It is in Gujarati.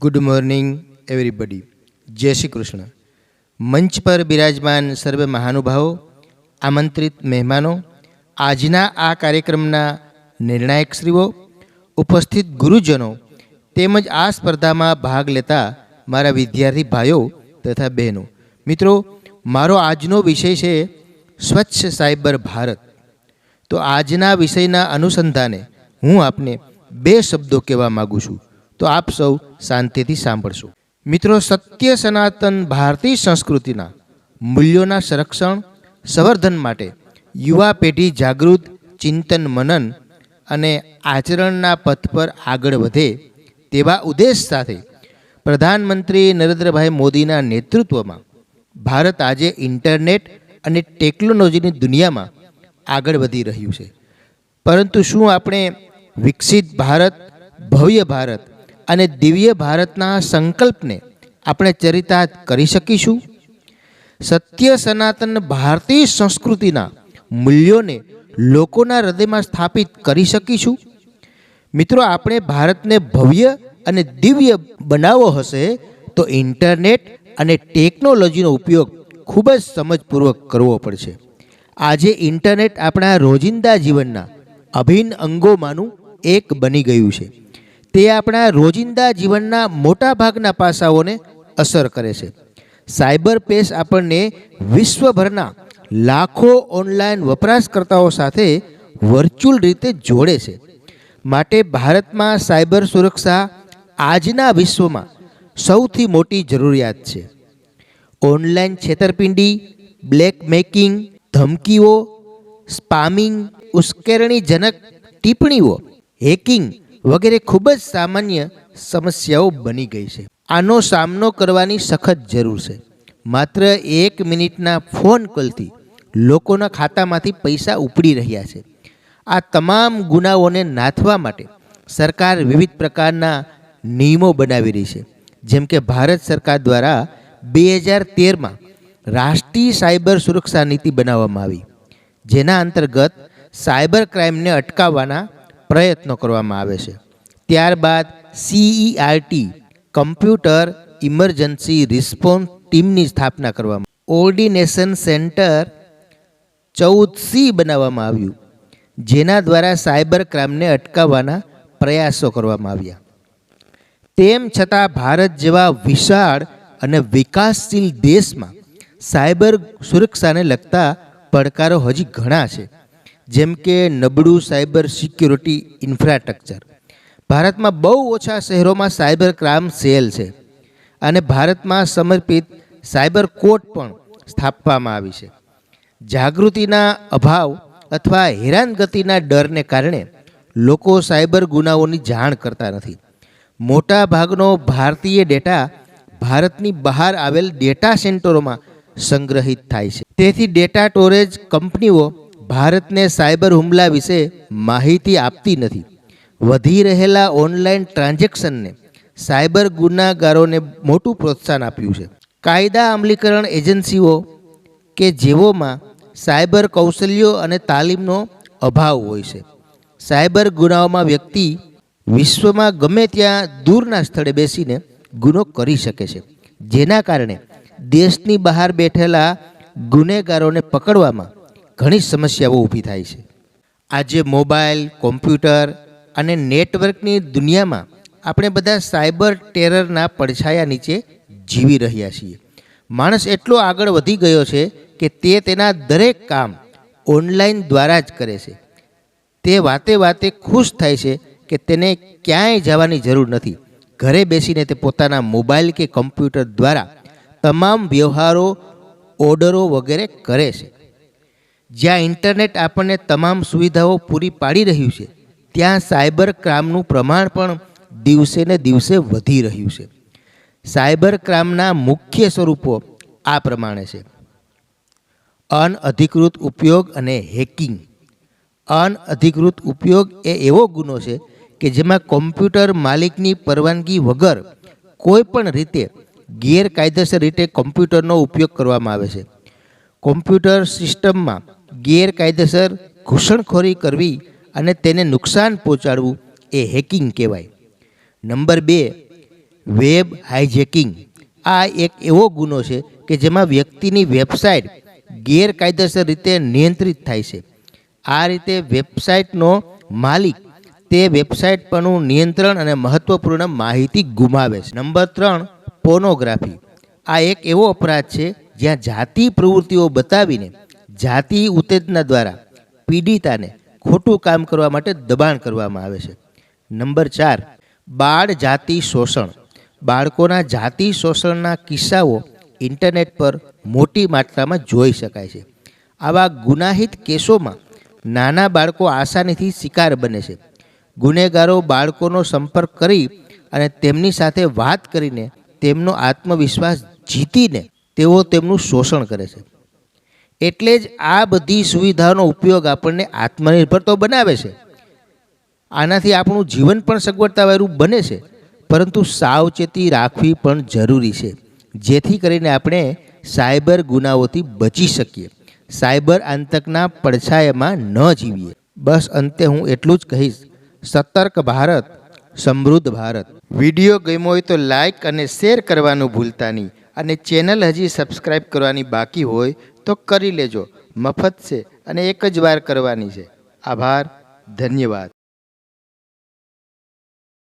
ગુડ મોર્નિંગ એવરીબડી જય શ્રી કૃષ્ણ મંચ પર બિરાજમાન સર્વે મહાનુભાવો, આમંત્રિત મહેમાનો, આજના આ કાર્યક્રમના નિર્ણાયકશ્રીઓ ઉપસ્થિત ગુરુજનો, તેમજ આ સ્પર્ધામાં ભાગ લેતા મારા વિદ્યાર્થી ભાઈઓ તથા બહેનો. મિત્રો, મારો આજનો વિષય છે સ્વચ્છ સાયબર ભારત. તો આજના વિષયના અનુસંધાને હું આપને બે શબ્દો કહેવા માગું છું. તો આપ સૌ શાંતિથી સાંભળશો. મિત્રો, સત્ય સનાતન ભારતીય સંસ્કૃતિના મૂલ્યોના સંરક્ષણ, સંવર્ધન માટે યુવા પેઢી જાગૃત, ચિંતન, મનન અને આચરણના પથ પર આગળ વધે તેવા ઉદ્દેશ સાથે પ્રધાનમંત્રી નરેન્દ્રભાઈ મોદીના નેતૃત્વમાં ભારત આજે ઇન્ટરનેટ અને ટેકનોલોજીની દુનિયામાં આગળ વધી રહ્યું છે. પરંતુ શું આપણે વિકસિત ભારત, ભવ્ય ભારત અને દિવ્ય ભારતના સંકલ્પને આપણે ચરિતાર્થ કરી શકીશું. સત્ય સનાતન ભારતીય સંસ્કૃતિના મૂલ્યોને લોકોના હૃદયમાં સ્થાપિત કરી શકીશું. મિત્રો, આપણે ભારતને ભવ્ય અને દિવ્ય બનાવવો હશે તો ઇન્ટરનેટ અને ટેકનોલોજીનો ઉપયોગ ખૂબ જ સમજપૂર્વક કરવો પડશે. આજે ઇન્ટરનેટ આપણા રોજિંદા જીવનના અભિન્ન અંગોમાંનું એક બની ગયું છે. તે આપણા રોજિંદા જીવનના મોટા ભાગના પાસાઓને અસર કરે છે. સાયબર પેસ આપણને વિશ્વભરના લાખો ઓનલાઈન વપરાશકર્તાઓ સાથે વર્ચ્યુઅલ રીતે જોડે છે. માટે ભારતમાં સાયબર સુરક્ષા આજના વિશ્વમાં સૌથી મોટી જરૂરિયાત છે. ઓનલાઈન છેતરપિંડી બ્લેકમેકિંગ ધમકીઓ, સ્પામિંગ, ઉશ્કેરણીજનક ટિપ્પણીઓ, હેકિંગ વગેરે ખૂબ જ સામાન્ય સમસ્યાઓ બની ગઈ છે. આનો સામનો કરવાની સખત જરૂર છે. માત્ર એક મિનિટના ફોન કોલથી લોકોના ખાતામાંથી પૈસા ઉપડી રહ્યા છે. આ તમામ ગુનાઓને નાથવા માટે સરકાર વિવિધ પ્રકારના નિયમો બનાવી રહી છે. જેમ કે ભારત સરકાર દ્વારા બે હજાર તેરમાં રાષ્ટ્રીય સાયબર સુરક્ષા નીતિ બનાવવામાં આવી. જેના અંતર્ગત સાયબર ક્રાઇમને અટકાવવાના પ્રયત્નો કરવામાં આવે છે. ત્યારબાદ સીઈઆરટી કમ્પ્યુટર ઇમરજન્સી રિસ્પોન્સ ટીમની સ્થાપના કરવામાં ઓર્ડિનેશન સેન્ટર ચૌદ સી બનાવવામાં આવ્યું, જેના દ્વારા સાયબર ક્રાઇમને અટકાવવાના પ્રયાસો કરવામાં આવ્યા. તેમ છતાં ભારત જેવા વિશાળ અને વિકાસશીલ દેશમાં સાયબર સુરક્ષાને લગતા પડકારો હજી ઘણા છે. જેમ કે નબળું સાયબર સિક્યુરિટી ઇન્ફ્રાસ્ટ્રક્ચર. ભારતમાં બહુ ઓછા શહેરોમાં સાયબર ક્રાઇમ સેલ છે અને ભારતમાં સમર્પિત સાયબર કોર્ટ પણ સ્થાપવામાં આવી છે. જાગૃતિના અભાવ અથવા હેરાનગતિના ડરને કારણે લોકો સાયબર ગુનાઓની જાણ કરતા નથી. મોટા ભાગનો ભારતીય ડેટા ભારતની બહાર આવેલ ડેટા સેન્ટરોમાં સંગ્રહિત થાય છે. તેથી ડેટા સ્ટોરેજ કંપનીઓ ભારતને સાયબર હુમલા વિશે માહિતી આપતી નથી. વધી રહેલા ઓનલાઈન ટ્રાન્ઝેક્શનને સાયબર ગુનાગારોને મોટું પ્રોત્સાહન આપ્યું છે. કાયદા અમલીકરણ એજન્સીઓ કે જેઓમાં સાયબર કૌશલ્યો અને તાલીમનો અભાવ હોય છે. સાયબર ગુનાઓમાં વ્યક્તિ વિશ્વમાં ગમે ત્યાં દૂરના સ્થળે બેસીને ગુનો કરી શકે છે. જેના કારણે દેશની બહાર બેઠેલા ગુનેગારોને પકડવામાં ઘણી સમસ્યાઓ ઊભી થાય છે. આજે મોબાઈલ, કોમ્પ્યુટર અને નેટવર્કની દુનિયામાં આપણે બધા સાયબર ટેરરના પડછાયા નીચે જીવી રહ્યા છીએ. માણસ એટલો આગળ વધી ગયો છે કે તે તેના દરેક કામ ઓનલાઈન દ્વારા જ કરે છે. તે વાતે વાતે ખુશ થાય છે કે તેને ક્યાંય જવાની જરૂર નથી. ઘરે બેસીને તે પોતાના મોબાઈલ કે કમ્પ્યુટર દ્વારા તમામ વ્યવહારો, ઓર્ડરો વગેરે કરે છે. જ્યાં ઇન્ટરનેટ આપણને તમામ સુવિધાઓ પૂરી પાડી રહ્યું છે, ત્યાં સાયબર ક્રાઇમનું પ્રમાણ પણ દિવસે ને દિવસે વધી રહ્યું છે. સાયબર ક્રાઇમના મુખ્ય સ્વરૂપો આ પ્રમાણે છે. અનઅધિકૃત ઉપયોગ અને હેકિંગ. અનઅધિકૃત ઉપયોગ એ એવો ગુનો છે કે જેમાં કોમ્પ્યુટર માલિકની પરવાનગી વગર કોઈ પણ રીતે ગેરકાયદેસર રીતે કોમ્પ્યુટરનો ઉપયોગ કરવામાં આવે છે. કોમ્પ્યુટર સિસ્ટમમાં ગેરકાયદેસર ઘૂસણખોરી કરવી અને તેને નુકસાન પહોંચાડવું એ હેકિંગ કહેવાય. નંબર બે, વેબ હાઇજેકિંગ. આ એક એવો ગુનો છે કે જેમાં વ્યક્તિની વેબસાઇટ ગેરકાયદેસર રીતે નિયંત્રિત થાય છે. આ રીતે વેબસાઇટનો માલિક તે વેબસાઇટ પરનું નિયંત્રણ અને મહત્વપૂર્ણ માહિતી ગુમાવે છે. નંબર ત્રણ, પોર્નોગ્રાફી. આ એક એવો અપરાધ છે જ્યાં જાતિ પ્રવૃત્તિઓ બતાવીને જાતિ ઉત્તેજના દ્વારા પીડિતાને ખોટું કામ કરવા માટે દબાણ કરવામાં આવે છે. નંબર ચાર, બાળ જાતિ શોષણ. બાળકોના જાતિ શોષણના કિસ્સાઓ ઇન્ટરનેટ પર મોટી માત્રામાં જોઈ શકાય છે. આવા ગુનાહિત કેસોમાં નાના બાળકો આસાનીથી શિકાર બને છે. ગુનેગારો બાળકોનો સંપર્ક કરી અને તેમની સાથે વાત કરીને તેમનો આત્મવિશ્વાસ જીતીને તેઓ તેમનું શોષણ કરે છે. એટલે જ આ બધી સુવિધાનો ઉપયોગ આપણને આત્મનિર્ભર તો બનાવે છે. આનાથી આપણું જીવન પણ સગવડતાવાળું બને છે. પરંતુ સાવચેતી રાખવી પણ જરૂરી છે. જેથી કરીને આપણે સાયબર ગુનાઓથી બચી શકીએ. સાયબર આતંકના પડછાયામાં ન જીવીએ. બસ અંતે હું એટલું જ કહીશ. સતર્ક ભારત, સમૃદ્ધ ભારત. વીડિયો ગમ્યો હોય તો લાઈક અને શેર કરવાનું ભૂલતા નહીં. અને ચેનલ હજી સબસ્ક્રાઈબ કરવાની બાકી હોય તો કરી લેજો. મફત છે અને એક જ વાર કરવાની છે. આભાર. ધન્યવાદ.